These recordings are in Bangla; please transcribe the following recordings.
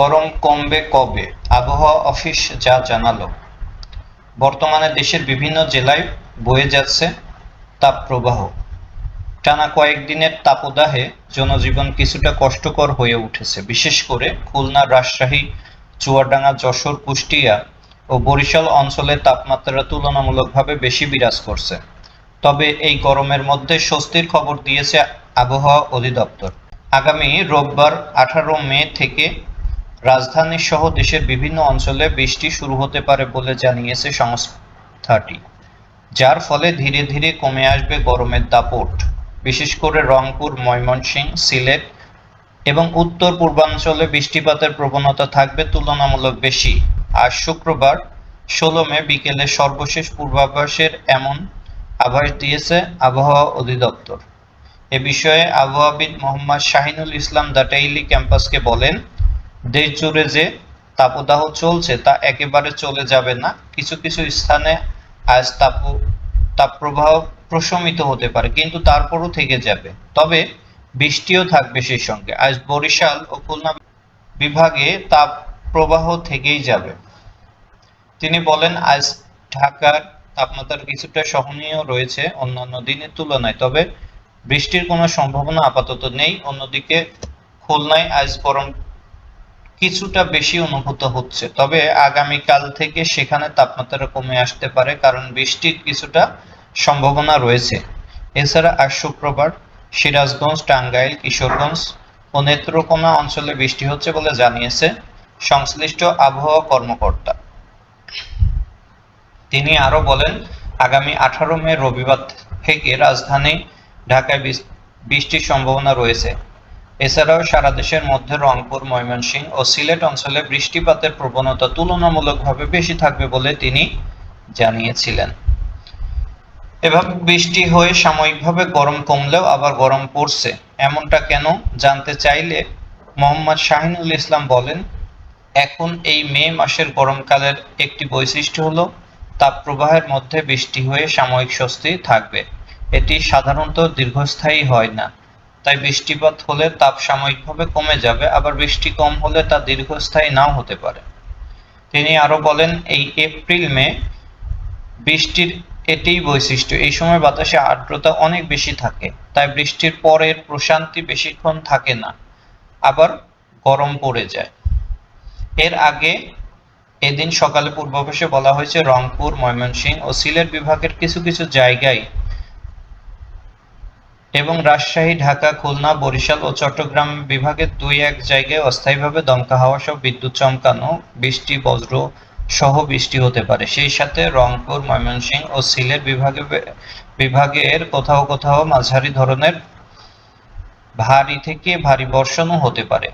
গরম কমবে কবে? আবহাওয়া অফিস যা জানালো। বর্তমানে দেশের বিভিন্ন জেলায় বয়ে যাচ্ছে তাপপ্রবাহ। টানা কয়েকদিনের তাপদাহে জনজীবন কিছুটা কষ্টকর হয়ে উঠেছে। বিশেষ করে খুলনা, রাজশাহী, চুয়াডাঙ্গা, যশোর, কুষ্টিয়া ও বরিশাল অঞ্চলে তাপমাত্রা তুলনামূলকভাবে বেশি বিরাজ করছে। তবে এই গরমের মধ্যে স্বস্তির খবর দিয়েছে আবহাওয়া অধিদপ্তর। আগামী রোববার আঠারো মে থেকে রাজধানী সহ দেশের বিভিন্ন অঞ্চলে বৃষ্টি শুরু হতে পারে বলে জানিয়েছে সংস্থাটি, যার ফলে ধীরে ধীরে কমে আসবে গরমের দাপট। বিশেষ করে রংপুর ময়মনসিংহ সিলেট এবং উত্তর পূর্বাঞ্চলে বৃষ্টিপাতের প্রবণতা থাকবে তুলনামূলক বেশি। আর শুক্রবার, ষোলো মে বিকেলে সর্বশেষ পূর্বাভাসের এমন আভাস দিয়েছে আবহাওয়া অধিদপ্তর। এ বিষয়ে আবহাওয়াবিদ মোহাম্মদ শাহিনুল ইসলাম দাটাইলি ক্যাম্পাসকে বলেন দেশ জুড়ে যে তাপদাহ চলছে তা একেবারে চলে যাবে না। কিছু কিছু স্থানে আজ তাপ, তাপপ্রবাহ প্রশমিত হতে পারে, কিন্তু তারপরও থেকে যাবে। তবে বৃষ্টিও থাকবে সেই সঙ্গে। আজ বরিশাল ও খুলনা বিভাগে তাপ প্রবাহ থেকেই যাবে। তিনি বলেন, আজ ঢাকার তাপমাত্রা কিছুটা সহনীয় রয়েছে অন্যান্য দিনের তুলনায়, তবে বৃষ্টির কোনো সম্ভাবনা আপাতত নেই। অন্যদিকে খুলনায় আজ গরম কিছুটা বেশি অনুভূত হচ্ছে। তবে আগামীকাল থেকে সেখানে তাপমাত্রা কমে আসতে পারে, কারণ বৃষ্টির কিছুটা সম্ভাবনা রয়েছে। এছাড়া আজ শুক্রবার সিরাজগঞ্জ, টাঙ্গাইল, কিশোরগঞ্জ ও নেত্রকোনা অঞ্চলে বৃষ্টি হচ্ছে বলে জানিয়েছে সংশ্লিষ্ট আবহাওয়া কর্মকর্তা। তিনি আরও বলেন, আগামী আঠারো মে রবিবার থেকে রাজধানী ঢাকায় বৃষ্টির সম্ভাবনা রয়েছে। এছাড়াও সারা দেশের মধ্যে রংপুর, ময়মনসিংহ ও সিলেট অঞ্চলে বৃষ্টিপাতের প্রবণতা তুলনামূলকভাবে বেশি থাকবে বলে তিনি জানিয়েছিলেন। এভাবে বৃষ্টি হয়ে সাময়িকভাবে গরম কমলেও আবার গরম পড়ছে। এমনটা কেন জানতে চাইলে মোহাম্মদ শাহিনুল ইসলাম বলেন, এখন এই মে মাসের গরমকালের একটি বৈশিষ্ট্য হলো তাপপ্রবাহের মধ্যে বৃষ্টি হয়ে সাময়িক স্বস্তি থাকবে। এটি সাধারণত দীর্ঘস্থায়ী হয় না। তাই বৃষ্টিপাত হলে তাপ সাময়িকভাবে কমে যাবে, আবার বৃষ্টি কম হলে তা দীর্ঘস্থায়ী নাও হতে পারে। তিনি আরও বলেন, এই এপ্রিল মে বৃষ্টির এটিই বৈশিষ্ট্য। এই সময় বাতাসে আর্দ্রতা অনেক বেশি থাকে, তাই বৃষ্টির পরের প্রশান্তি বেশিক্ষণ থাকে না, আবার গরম পড়ে যায়। এর আগে এদিন সকালে পূর্বাভাসে বলা হয়েছে, রংপুর, ময়মনসিংহ ও সিলেট বিভাগের কিছু কিছু জায়গায় এবং রাজশাহী, ঢাকা, খুলনা, বরিশাল ও চট্টগ্রাম বিভাগের দুই এক জায়গায় অস্থায়ীভাবে দমকা হাওয়া সহ বিদ্যুৎ চমকানো বৃষ্টি, বজ্র সহ বৃষ্টি হতে পারে। সেই সাথে রংপুর, ময়মনসিংহ ও সিলেট বিভাগে বিভাগের কোথাও কোথাও মাঝারি ধরনের ভারী থেকে ভারী বর্ষণও হতে পারে।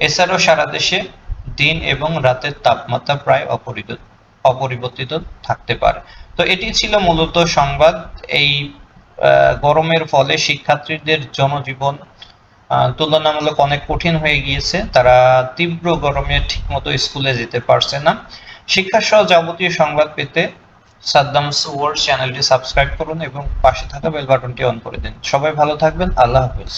এছাড়াও সারা দেশে দিন এবং রাতের তাপমাত্রা প্রায় অপরিবর্তিত অপরিবর্তিত থাকতে পারে। তো এটি ছিল মূলত সংবাদ। এই গরমের ফলে শিক্ষার্থীদের জনজীবন তুলনামূলক অনেক কঠিন হয়ে গিয়েছে। তারা তীব্র গরমে ঠিকমতো স্কুলে যেতে পারছে না। শিক্ষা সহ যাবতীয় সংবাদ পেতে সাদ্দামস ওয়ার্ল্ড চ্যানেলটি সাবস্ক্রাইব করুন এবং পাশে থাকা বেল বাটনটি অন করে দিন। সবাই ভালো থাকবেন। আল্লাহ হাফিজ।